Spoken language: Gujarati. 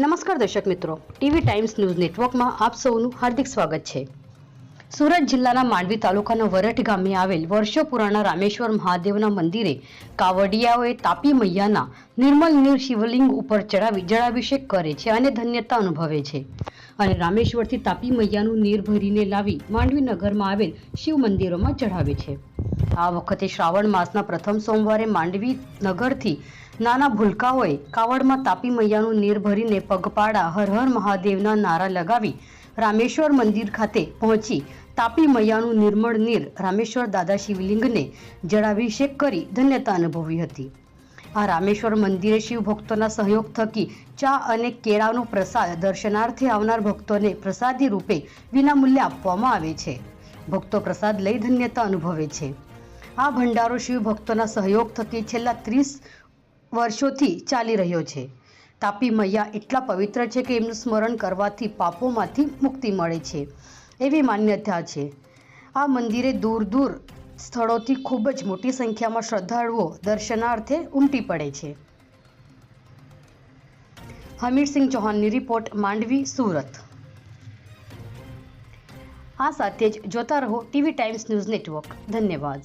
નમસ્કાર દર્શક મિત્રો. ટીવી ટાઈમ્સ ન્યૂઝ નેટવર્કમાં આપ સૌનું હાર્દિક સ્વાગત છે. સુરત જિલ્લાના માંડવી તાલુકાના વરઠ ગામે આવેલ વર્ષો પુરાણા રામેશ્વર મહાદેવના મંદિરે કાવડિયાઓએ તાપી મૈયાના નિર્મલ નીર શિવલિંગ ઉપર ચડાવી જળાભિષેક કરે છે અને ધન્યતા અનુભવે છે. અને રામેશ્વરથી તાપી મૈયાનું નીર ભરીને લાવી માંડવી નગરમાં આવેલ શિવ મંદિરોમાં ચઢાવે છે. આ વખતે શ્રાવણ માસના પ્રથમ સોમવારે માંડવી નગરથી નાના ભૂલકાઓએ કાવડમાં તાપી મૈયાનું નીર ભરીને પગપાળા હર હર મહાદેવના નારા લગાવી રામેશ્વર મંદિર ખાતે પહોંચી તાપી મૈયાનું નિર્મળ નીર રામેશ્વર દાદા શિવલિંગને જળાભિષેક કરી ધન્યતા અનુભવી હતી. આ રામેશ્વર મંદિરે શિવ ભક્તોના સહયોગ થકી ચા અને કેળાનો પ્રસાદ દર્શનાર્થે આવનાર ભક્તોને પ્રસાદી રૂપે વિનામૂલ્યે આપવામાં આવે છે. ભક્તો પ્રસાદ લઈ ધન્યતા અનુભવે છે. આ ભંડારો શિવ ભક્તોના સહયોગ થકી છેલ્લા ત્રીસ વર્ષોથી ચાલી રહ્યો છે. તાપી મૈયા એટલા પવિત્ર છે કે એમનું સ્મરણ કરવાથી પાપોમાંથી મુક્તિ મળે છે. એવી માન્યતા છે. આ મંદિરે દૂર દૂર સ્થળોથી ખૂબ જ મોટી સંખ્યામાં શ્રદ્ધાળુઓ દર્શનાર્થે ઉમટી પડે છે. હમીરસિંહ ચૌહાણની રિપોર્ટ, માંડવી, સુરત. આ સાથે જ જોતા રહો ટીવી ટાઈમ્સ ન્યૂઝ નેટવર્ક. ધન્યવાદ.